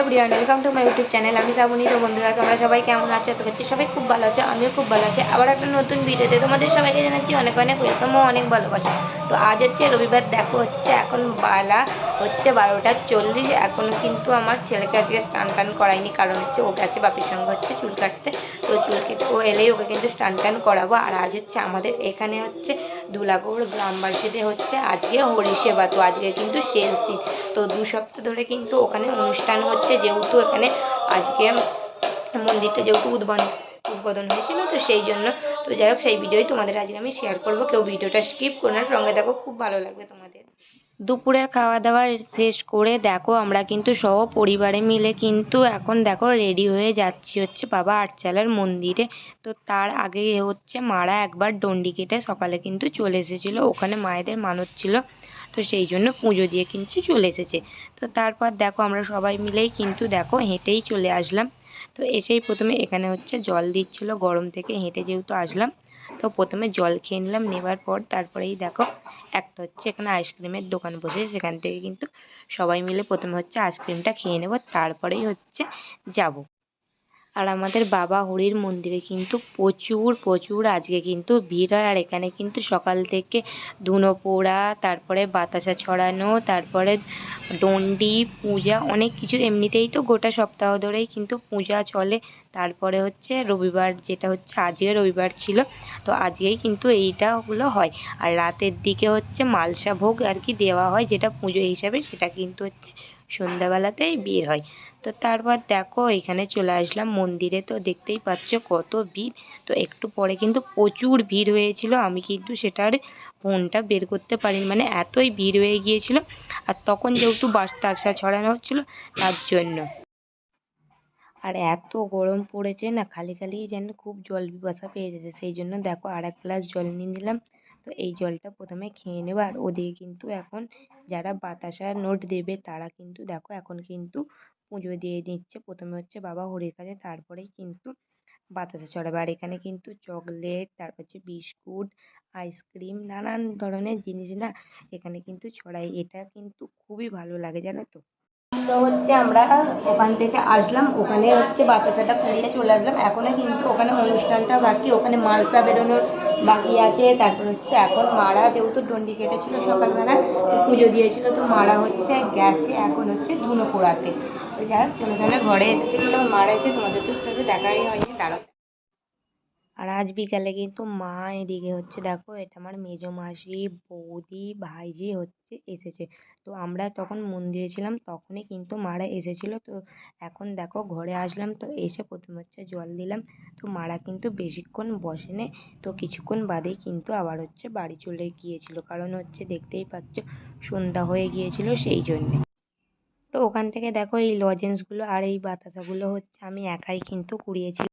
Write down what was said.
Everyone welcome to my YouTube channel আমি শ্রাবণী। তো বন্ধুরা, তোমরা সবাই কেমন আছো? তো হচ্ছে সবাই খুব ভালো আছো, আমিও খুব ভালো আছি। আবার একটা নতুন ভিডিওতে তোমাদের সবাইকে জানাচ্ছি অনেক অনেক ওয়েলকাম অনেক ভালোবাসা। তো আজ হচ্ছে রবিবার, দেখো হচ্ছে এখন বেলা হচ্ছে বারোটা চল্লিশ। এখনও কিন্তু আমার ছেলেকে আজকে স্নান টান করায়নি কারণ হচ্ছে ও গেছে বাপির সঙ্গে হচ্ছে চুল কাটতে। চুল ও এলেই ওকে কিন্তু স্নান টান করাবো। আর আজ হচ্ছে আমাদের এখানে হচ্ছে ধুলাগড় গ্রামবাসীতে হচ্ছে আজকে হরিসেবা তো আজকে কিন্তু শেষ দিন। তো দু সপ্তাহ ধরে কিন্তু ওখানে অনুষ্ঠান হচ্ছে। যেহেতু এখানে আজকে মন্দিরটা যেহেতু উদ্বোধন উদ্বোধন হয়েছিল, তো সেই জন্য। তো যাই হোক, সেই ভিডিওই তোমাদের আজকে আমি শেয়ার করব। কেউ ভিডিওটা স্কিপ করো না। সঙ্গে দেখো খুব ভালো লাগবে তোমাদের। দুপুরের খাওয়া দাওয়া শেষ করে দেখো আমরা কিন্তু সহ পরিবারে মিলে কিন্তু এখন দেখো রেডি হয়ে যাচ্ছি হচ্ছে বাবা আটচালার মন্দিরে। তো তার আগে হচ্ছে মারা একবার ডন্ডি কেটে সকালে কিন্তু চলে এসেছিল। ওখানে মায়েদের মানত ছিল। তো সেই জন্য পুজো দিয়ে কিন্তু চলে এসেছে। তো তারপর দেখো আমরা সবাই মিলেই কিন্তু দেখো হেঁটেই চলে আসলাম। তো এসেই প্রথমে এখানে হচ্ছে জল দিচ্ছিল, গরম থেকে হেঁটে যেহেতু আসলাম। তো প্রথমে জল খেয়ে নিলাম, নেবার পর তারপরেই দেখো একটা হচ্ছে এখানে আইসক্রিমের দোকান বসে, সেখান থেকে কিন্তু সবাই মিলে প্রথমে হচ্ছে আইসক্রিমটা খেয়ে নেব, তারপরেই হচ্ছে যাব। আর আমাদের বাবা হরির মন্দিরে কিন্তু প্রচুর প্রচুর আজকে কিন্তু ভিড় হয়। আর এখানে কিন্তু সকাল থেকে ধুনো পোড়া তারপরে বাতাসা ছড়ানো, তারপরে ডন্ডি, পূজা অনেক কিছু। এমনিতেই তো গোটা সপ্তাহ ধরেই কিন্তু পূজা চলে। তারপরে হচ্ছে রবিবার, যেটা হচ্ছে আজকে রবিবার ছিল। তো আজকেই কিন্তু এইটাগুলো হয়। আর রাতের দিকে হচ্ছে মালসা ভোগ আর কি দেওয়া হয়, যেটা পুজো হিসাবে, সেটা কিন্তু হচ্ছে সন্ধ্যাবেলাতেই বের হয়। তো তারপর দেখো, এখানে চলে আসলাম মন্দিরে। তো দেখতেই পাচ্ছ কত ভিড়। তো একটু পরে কিন্তু প্রচুর ভিড় হয়েছিল। আমি কিন্তু সেটার ফোনটা বের করতে পারিনি। মানে এতই ভিড় হয়ে গিয়েছিল। আর তখন যেহেতু বাতাসা ছড়ানো হচ্ছিল, তার জন্য। আর এত গরম পড়েছে না, খালি খালি যেন খুব জল পিপাসা পেয়ে যাচ্ছে সেই জন্য দেখো আর এক গ্লাস জল নিয়ে নিলাম। তো এই জলটা প্রথমে খেয়ে নেব। আর ওদিকে কিন্তু এখন যারা বাতাসার নোট দেবে তারা কিন্তু দেখো এখন কিন্তু পুজো দিয়ে দিচ্ছে। প্রথমে হচ্ছে বাবা হরির কাছে, তারপরেই কিন্তু বাতাসা ছড়াবে। আর এখানে কিন্তু চকলেট তারপর হচ্ছে বিস্কুট আইসক্রিম নানান ধরনের জিনিস না এখানে কিন্তু ছড়ায়। এটা কিন্তু খুবই ভালো লাগে জানো তো। তো হচ্ছে আমরা ওখান থেকে আসলাম। ওখানে হচ্ছে বাতাসাটা পুড়িয়ে চলে আসলাম। এখনও কিন্তু ওখানে অনুষ্ঠানটা বাকি, ওখানে মালসা বেরোনোর বাকি আছে। তারপর হচ্ছে এখন মারা যেহেতু ডন্ডি কেটেছিল সকালবেলা, তো পুজো দিয়েছিল, তো মারা হচ্ছে গেছে এখন হচ্ছে ধুনো পোড়াতে যাই হোক, চলে তাহলে ঘরে এসেছি মারা এসে তোমাদের তো সাথে দেখাই হয়নি দাঁড়াও আর আজ বিকালে কিন্তু মা এদিকে হচ্ছে, দেখো এটা আমার মেজো মাসি, বৌদি, ভাইজি হচ্ছে এসেছে। তো আমরা তখন মন্দিরে ছিলাম, তখনই কিন্তু মারা এসেছিল। তো এখন দেখো ঘরে আসলাম, তো এসে প্রথমে হচ্ছে জল দিলাম। তো মারা কিন্তু বেশিক্ষণ বসেনি, তো কিছুক্ষণ বাদেই কিন্তু আবার হচ্ছে বাড়ি চলে গিয়েছিল। কারণ হচ্ছে দেখতেই পাচ্ছ সন্ধ্যা হয়ে গিয়েছিল সেই জন্যে। তো ওখান থেকে দেখো এই লজেন্সগুলো আর এই বাতাসাগুলো হচ্ছে আমি একাই কিন্তু কুড়িয়েছি।